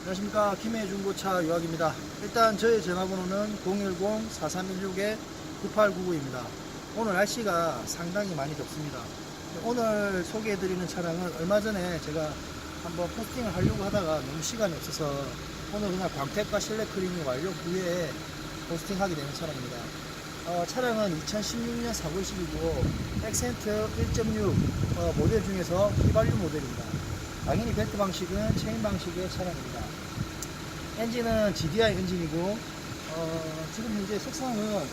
안녕하십니까 김해 중고차 유학입니다. 일단 저희 전화번호는 010-4316-9899입니다. 오늘 날씨가 상당히 많이 덥습니다. 오늘 소개해드리는 차량은 얼마 전에 제가 한번 포스팅을 하려고 하다가 너무 시간이 없어서 오늘 그냥 광택과 실내 클리닝 완료 후에 포스팅하게 되는 차량입니다. 어, 차량은 2016년 4월 12고 액센트 1.6 어, 모델 중에서 휘발유 모델입니다. 당연히 벨트 방식은 체인 방식의 차량입니다. 엔진은 GDI 엔진이고 어, 지금 현재 색상은 어,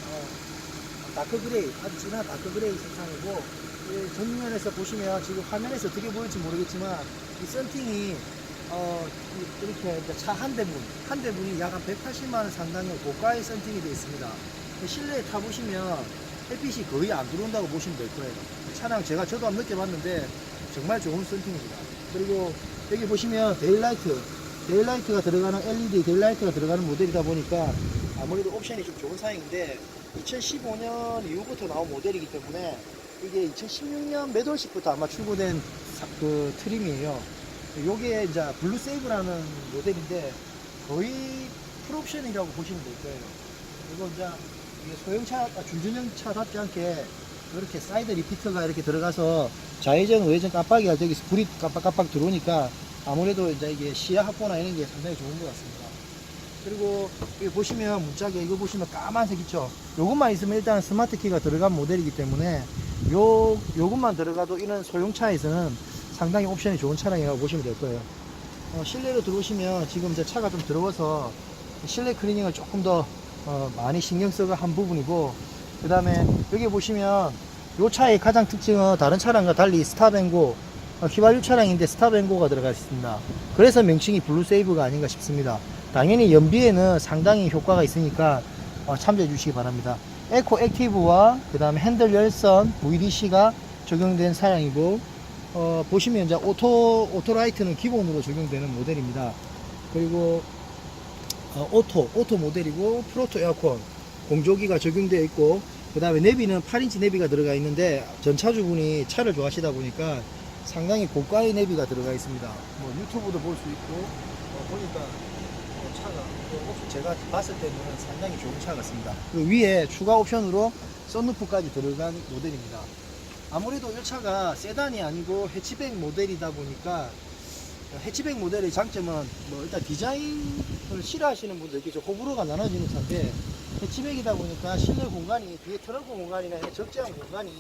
다크 그레이 아주 진한 다크 그레이 색상이고 이 전면에서 보시면 지금 화면에서 어떻게 보일지 모르겠지만 이 썬팅이 어, 이- 이렇게 차 한 대분 한 대분이 약 한 180만 원 상당의 고가의 썬팅이 되어 있습니다. 실내에 타보시면 햇빛이 거의 안 들어온다고 보시면 될 거예요. 차량 제가 저도 한번 느껴봤는데 정말 좋은 썬팅입니다. 그리고 여기 보시면 데일라이트, 데일라이트가 들어가는 LED 데일라이트가 들어가는 모델이다 보니까 아무래도 옵션이 좀 좋은 사양인데 2015년 이후부터 나온 모델이기 때문에 이게 2016년 몇 월식부터 아마 출고된 사- 그 트림이에요. 요게 이제 블루 세이브라는 모델인데 거의 풀옵션이라고 보시면 될 거예요. 그리고 이제 소형차, 아, 준준형 차답지 않게 이렇게 사이드 리피터가 이렇게 들어가서 좌회전, 우회전 깜빡이가 저기서 불이 깜빡깜빡 들어오니까 아무래도 이제 이게 시야 확보나 이런 게 상당히 좋은 것 같습니다. 그리고 여기 보시면 문짝에 이거 보시면 까만색 있죠? 요것만 있으면 일단 스마트 키가 들어간 모델이기 때문에 요, 요것만 들어가도 이런 소형차에서는 상당히 옵션이 좋은 차량이라고 보시면 될 거예요. 어, 실내로 들어오시면 지금 이제 차가 좀 더러워서 실내 클리닝을 조금 더 어, 많이 신경 써가 한 부분이고 그 다음에 여기 보시면 이 차의 가장 특징은 다른 차량과 달리 스탑앤고 어, 휘발유 차량인데 스탑앤고가 들어가 있습니다. 그래서 명칭이 블루세이브가 아닌가 싶습니다. 당연히 연비에는 상당히 효과가 있으니까 어, 참조해 주시기 바랍니다. 에코 액티브와 그 다음에 핸들 열선 VDC가 적용된 차량이고 어, 보시면 이제 오토 오토라이트는 기본으로 적용되는 모델입니다. 그리고 어, 오토, 오토 모델이고 프로토 에어컨 공조기가 적용되어 있고 그 다음에 내비는 8인치 내비가 들어가 있는데 전차주분이 차를 좋아하시다 보니까 상당히 고가의 내비가 들어가 있습니다. 뭐 유튜브도 볼 수 있고 어, 보니까 어, 차가 어, 제가 봤을 때는 상당히 좋은 차 같습니다. 그 위에 추가 옵션으로 썬루프까지 들어간 모델입니다. 아무래도 이 차가 세단이 아니고 해치백 모델이다 보니까 해치백 모델의 장점은 뭐 일단 디자인을 싫어하시는 분들 이렇게 좀 호불호가 나눠지는 차인데 해치백이다 보니까 실내 공간이 뒤에 트렁크 공간이나 적재한 공간이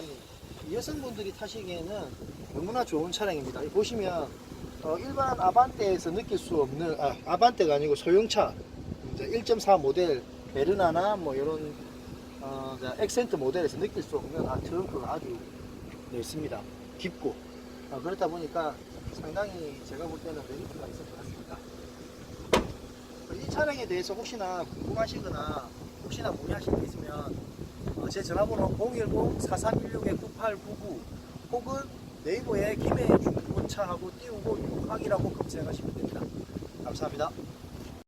여성분들이 타시기에는 너무나 좋은 차량입니다. 보시면 어, 일반 아반떼에서 느낄 수 없는 아, 아반떼가 아니고 소형차 이제 1.4 모델 베르나나 뭐 이런 어, 액센트 모델에서 느낄 수 없는 아, 트렁크가 아주 넓습니다. 깊고 아, 그렇다 보니까 상당히 제가 볼 때는 메리트가 있을 것 같습니다. 이 차량에 대해서 혹시나 궁금하시거나 혹시나 문의하실 게 있으면 어, 제 전화번호 010-4316-9899 혹은 네이버에 김해 중고차하고 띄우고 유학이라고 검색하시면 됩니다. 감사합니다.